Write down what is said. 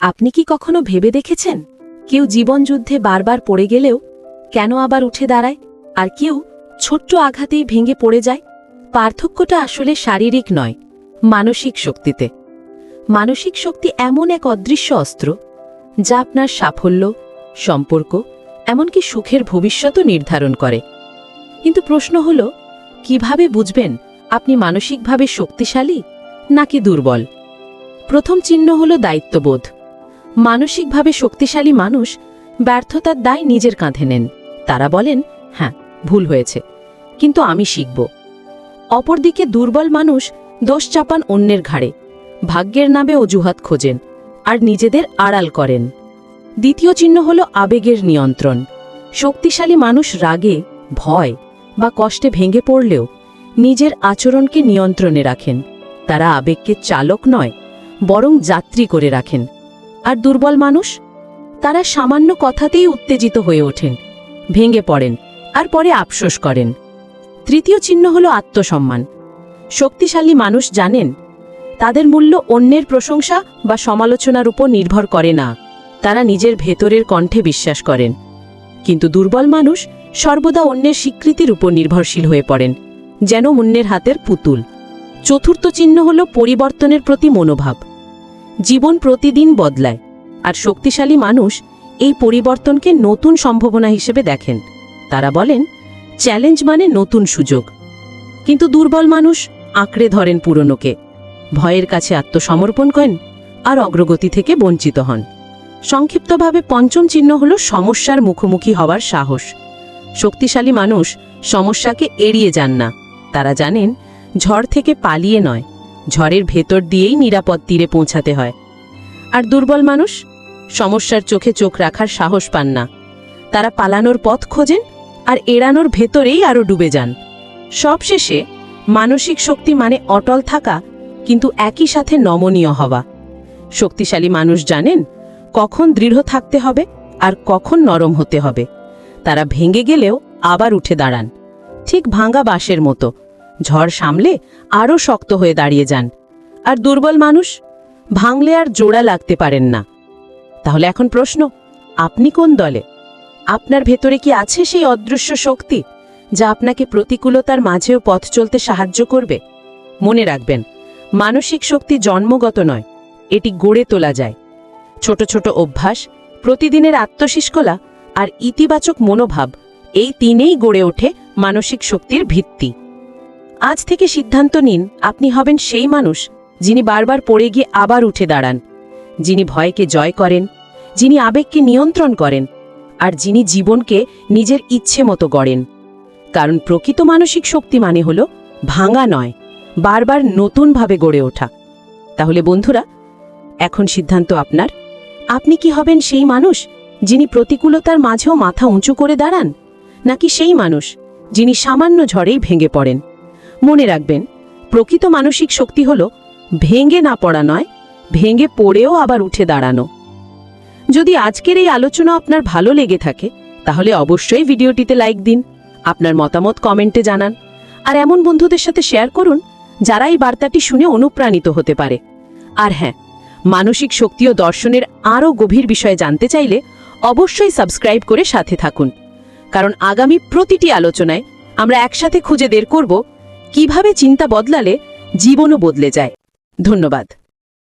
আপনি কি কখনো ভেবে দেখেছেন? কেউ জীবনযুদ্ধে বারবার পড়ে গেলেও কেন আবার উঠে দাঁড়ায়? আর কেউ ছোট্ট আঘাতেই ভেঙে পড়ে যায়? পার্থক্যটা আসলে শারীরিক নয়, মানসিক শক্তিতে। মানসিক শক্তি এমন এক অদৃশ্য অস্ত্র, যা আপনার সাফল্য, সম্পর্ক, এমনকি সুখের ভবিষ্যতও নির্ধারণ করে। কিন্তু প্রশ্ন হল, কীভাবে বুঝবেন আপনি মানসিকভাবে শক্তিশালী নাকি দুর্বল? প্রথম চিহ্ন হল দায়িত্ববোধ। মানসিকভাবে শক্তিশালী মানুষ ব্যর্থতার দায় নিজের কাঁধে নেন। তারা বলেন হ্যাঁ ভুল হয়েছে, কিন্তু আমি শিখব। অপরদিকে দুর্বল মানুষ দোষ চাপান অন্যের ঘাড়ে, ভাগ্যের নামে অজুহাত খোঁজেন আর নিজেদের আড়াল করেন। দ্বিতীয় চিহ্ন হল আবেগের নিয়ন্ত্রণ। শক্তিশালী মানুষ রাগে, ভয় বা কষ্টে ভেঙে পড়লেও নিজের আচরণকে নিয়ন্ত্রণে রাখেন। তারা আবেগকে চালক নয়, বরং যাত্রী করে রাখেন। আর দুর্বল মানুষ? তারা সামান্য কথাতেই উত্তেজিত হয়ে ওঠেন, ভেঙে পড়েন আর পরে আফসোস করেন। তৃতীয় চিহ্ন হল আত্মসম্মান। শক্তিশালী মানুষ জানেন, তাদের মূল্য অন্যের প্রশংসা বা সমালোচনার উপর নির্ভর করে না, তারা নিজের ভেতরের কণ্ঠে বিশ্বাস করেন। কিন্তু দুর্বল মানুষ সর্বদা অন্যের স্বীকৃতির উপর নির্ভরশীল হয়ে পড়েন, যেন অন্যের হাতের পুতুল। চতুর্থ চিহ্ন হল পরিবর্তনের প্রতি মনোভাব। জীবন প্রতিদিন বদলায়। আর শক্তিশালী মানুষ এই পরিবর্তনকে নতুন সম্ভাবনা হিসেবে দেখেন। তারা বলেন, চ্যালেঞ্জ মানে নতুন সুযোগ। কিন্তু দুর্বল মানুষ আঁকড়ে ধরেন পুরনোকে। ভয়ের কাছে আত্মসমর্পণ করেন আর অগ্রগতি থেকে বঞ্চিত হন। সংক্ষিপ্তভাবে পঞ্চম চিহ্ন হল সমস্যার মুখোমুখি হওয়ার সাহস। শক্তিশালী মানুষ সমস্যাকে এড়িয়ে যান না। তারা জানেন, ঝড় থেকে পালিয়ে নয়। ঝড়ের ভেতর দিয়েই নিরাপদ তীরে পৌঁছাতে হয়। আর দুর্বল মানুষ? সমস্যার চোখে চোখ রাখার সাহস পান না। তারা পালানোর পথ খোঁজেন আর এড়ানোর ভেতরেই আরও ডুবে যান। সবশেষে মানসিক শক্তি মানে অটল থাকা, কিন্তু একই সাথে নমনীয় হওয়া। শক্তিশালী মানুষ জানেন কখন দৃঢ় থাকতে হবে আর কখন নরম হতে হবে। তারা ভেঙে গেলেও আবার উঠে দাঁড়ান। ঠিক ভাঙা বাঁশের মতো। ঝড় সামলে আরও শক্ত হয়ে দাঁড়িয়ে যান। আর দুর্বল মানুষ, ভাঙলে আর জোড়া লাগতে পারেন না। তাহলে এখন প্রশ্ন, আপনি কোন দলে? আপনার ভেতরে কি আছে সেই অদৃশ্য শক্তি, যা আপনাকে প্রতিকূলতার মাঝেও পথ চলতে সাহায্য করবে? মনে রাখবেন, মানসিক শক্তি জন্মগত নয়, এটি গড়ে তোলা যায়। ছোট ছোট অভ্যাস, প্রতিদিনের আত্মশিষ্কলা আর ইতিবাচক মনোভাব, এই তিনেই গড়ে ওঠে মানসিক শক্তির ভিত্তি। আজ থেকে সিদ্ধান্ত নিন, আপনি হবেন সেই মানুষ যিনি বারবার পড়ে গিয়ে আবার উঠে দাঁড়ান, যিনি ভয়কে জয় করেন, যিনি আবেগকে নিয়ন্ত্রণ করেন, আর যিনি জীবনকে নিজের ইচ্ছে মতো গড়েন। কারণ প্রকৃত মানসিক শক্তি মানে হল ভাঙা নয়, বারবার নতুনভাবে গড়ে ওঠা। তাহলে বন্ধুরা, এখন সিদ্ধান্ত আপনার। আপনি কি হবেন সেই মানুষ যিনি প্রতিকূলতার মাঝেও মাথা উঁচু করে দাঁড়ান, নাকি সেই মানুষ যিনি সামান্য ঝড়েই ভেঙে পড়েন? মনে রাখবেন, প্রকৃত মানসিক শক্তি হল ভেঙে না পড়া নয়, ভেঙে পড়েও আবার উঠে দাঁড়ানো। যদি আজকের এই আলোচনা আপনার ভালো লেগে থাকে, তাহলে অবশ্যই ভিডিওটিতে লাইক দিন, আপনার মতামত কমেন্টে জানান, আর এমন বন্ধুদের সাথে শেয়ার করুন, যারা এই বার্তাটি শুনে অনুপ্রাণিত হতে পারে। আর হ্যাঁ মানসিক শক্তি ও দর্শনের আরও গভীর বিষয়ে জানতে চাইলে অবশ্যই সাবস্ক্রাইব করে সাথে থাকুন। কারণ আগামী প্রতিটি আলোচনায় আমরা একসাথে খুঁজে বের করব কীভাবে চিন্তা বদলালে জীবনও বদলে যায়। ধন্যবাদ।